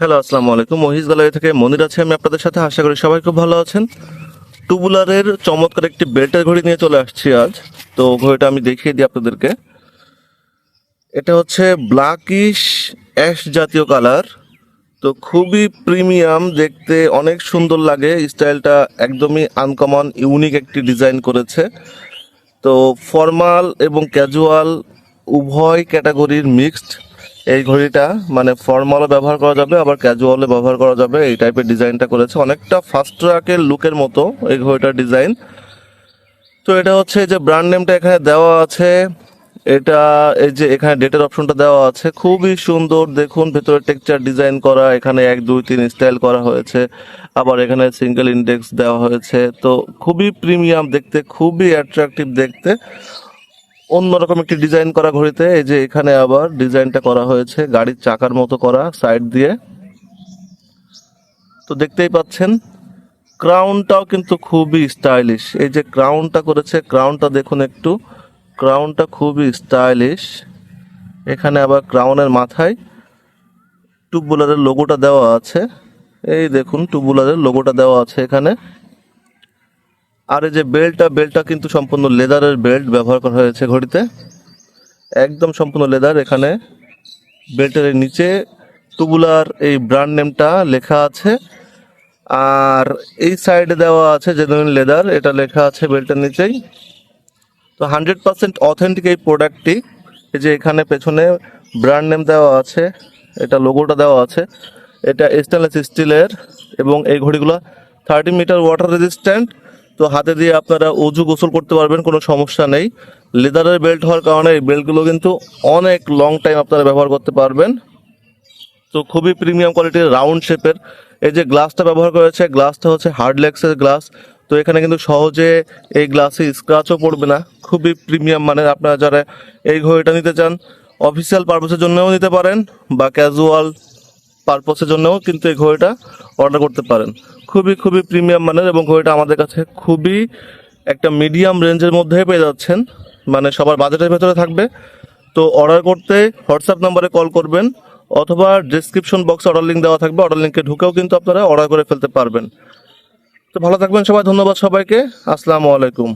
Hello, আসসালামু আলাইকুম। মহিষ গ্যালারি থেকে মনির আছে আমি আপনাদের সাথে। আশা করি সবাই খুব ভালো আছেন। টুবুলারের চমৎকার একটি বেল্টের ঘড়ি নিয়ে চলে আসছি আজ। তো ঘড়িটা আমি দেখিয়ে দিই আপনাদেরকে। এটা হচ্ছে ব্ল্যাকিশ অ্যাশ জাতীয় কালার। তো খুবই প্রিমিয়াম, দেখতে অনেক সুন্দর লাগে। স্টাইলটা একদমই আনকমন ইউনিক একটি ডিজাইন করেছে। তো ফর্মাল এবং ক্যাজুয়াল উভয় ক্যাটাগরির মিক্সড এই ঘড়িটা মানে ফর্মালও ব্যবহার করা যাবে, আবার ক্যাজুয়ালও ব্যবহার করা যাবে। এই টাইপের ডিজাইনটা করেছে। অনেকটা ফাস্ট ট্রাকের লুকের মতো এই ঘড়িটার ডিজাইন তো এটা হচ্ছে যে ব্র্যান্ড নেমটা এখানে দেওয়া আছে। এটা এই যে এখানে ডেটের অপশনটা দেওয়া আছে। খুবই সুন্দর। দেখুন, ভেতরে টেক্সচার ডিজাইন করা। এখানে এক, দুই, তিন স্টাইল করা হয়েছে। আবার এখানে সিঙ্গেল ইন্ডেক্স দেওয়া হয়েছে। তো খুবই প্রিমিয়াম দেখতে, খুবই অ্যাট্রাকটিভ দেখতে। অন্যরকম একটি ডিজাইন করা ঘড়িতে, এই যে এখানে আবার ডিজাইনটা করা হয়েছে, গাড়ির চাকার মতো করা সাইড দিয়ে। তো দেখতেই পাচ্ছেন ক্রাউনটাও কিন্তু খুবই স্টাইলিশ এই যে ক্রাউনটা করেছে ক্রাউনটা দেখুন একটু। ক্রাউনটা খুবই স্টাইলিশ এখানে আবার ক্রাউনের মাথায় টুবুলারের লোগোটা দেওয়া আছে। এই দেখুন টুবুলারের লোগোটা দেওয়া আছে এখানে। আর এই যে বেল্টটা বেল্টটা কিন্তু সম্পূর্ণ লেদারের বেল্ট ব্যবহার করা হয়েছে ঘড়িতে। একদম সম্পূর্ণ লেদার এখানে। বেল্টের নিচে টুবুলার এই ব্র্যান্ড নেমটা লেখা আছে। আর এই সাইডে দেওয়া আছে জেনুইন লেদার এটা লেখা আছে বেল্টের নিচেই। তো হান্ড্রেড পার্সেন্ট অথেন্টিক এই প্রোডাক্টটি। এই যে এখানে পেছনে ব্র্যান্ড নেম দেওয়া আছে, এটা লোগোটা দেওয়া আছে। এটা স্টেনলেস স্টিলের এবং এই ঘড়িগুলো থার্টি মিটার ওয়াটার রেজিস্ট্যান্ট তো হাতে দিয়ে আপনারা উজু গোসল করতে পারবেন, কোনো সমস্যা নেই। লেদারের বেল্ট হওয়ার কারণে এই বেল্টগুলো কিন্তু অনেক লং টাইম আপনারা ব্যবহার করতে পারবেন। তো খুবই প্রিমিয়াম কোয়ালিটির রাউন্ড শেপের এই যে গ্লাসটা ব্যবহার করেছে গ্লাসটা হচ্ছে হার্ডলেক্সের গ্লাস তো এখানে কিন্তু সহজে এই গ্লাসে স্ক্রাচও পড়বে না। খুবই প্রিমিয়াম মানের। আপনারা যারা এই ঘড়িটা নিতে চান অফিসিয়াল পারপাসের জন্যও নিতে পারেন, বা ক্যাজুয়াল পারপাসের জন্যও কিন্তু এই ঘড়িটা অর্ডার করতে পারেন। খুবই খুবই প্রিমিয়াম মানের এবং ঘড়িটা আমাদের কাছে খুবই একটা মিডিয়াম রেঞ্জের মধ্যে পেয়ে যাচ্ছেন। মানে সবার বাজেটের ভেতরে থাকবে। তো অর্ডার করতে হোয়াটসঅ্যাপ নাম্বারে কল করবেন অথবা ডিসক্রিপশন বক্সে অর্ডার লিঙ্ক দেওয়া থাকবে। অর্ডার লিঙ্কে ঢুকেও কিন্তু আপনারা অর্ডার করে ফেলতে পারবেন। তো ভালো থাকবেন সবাই, ধন্যবাদ সবাইকে। আসসালামু আলাইকুম।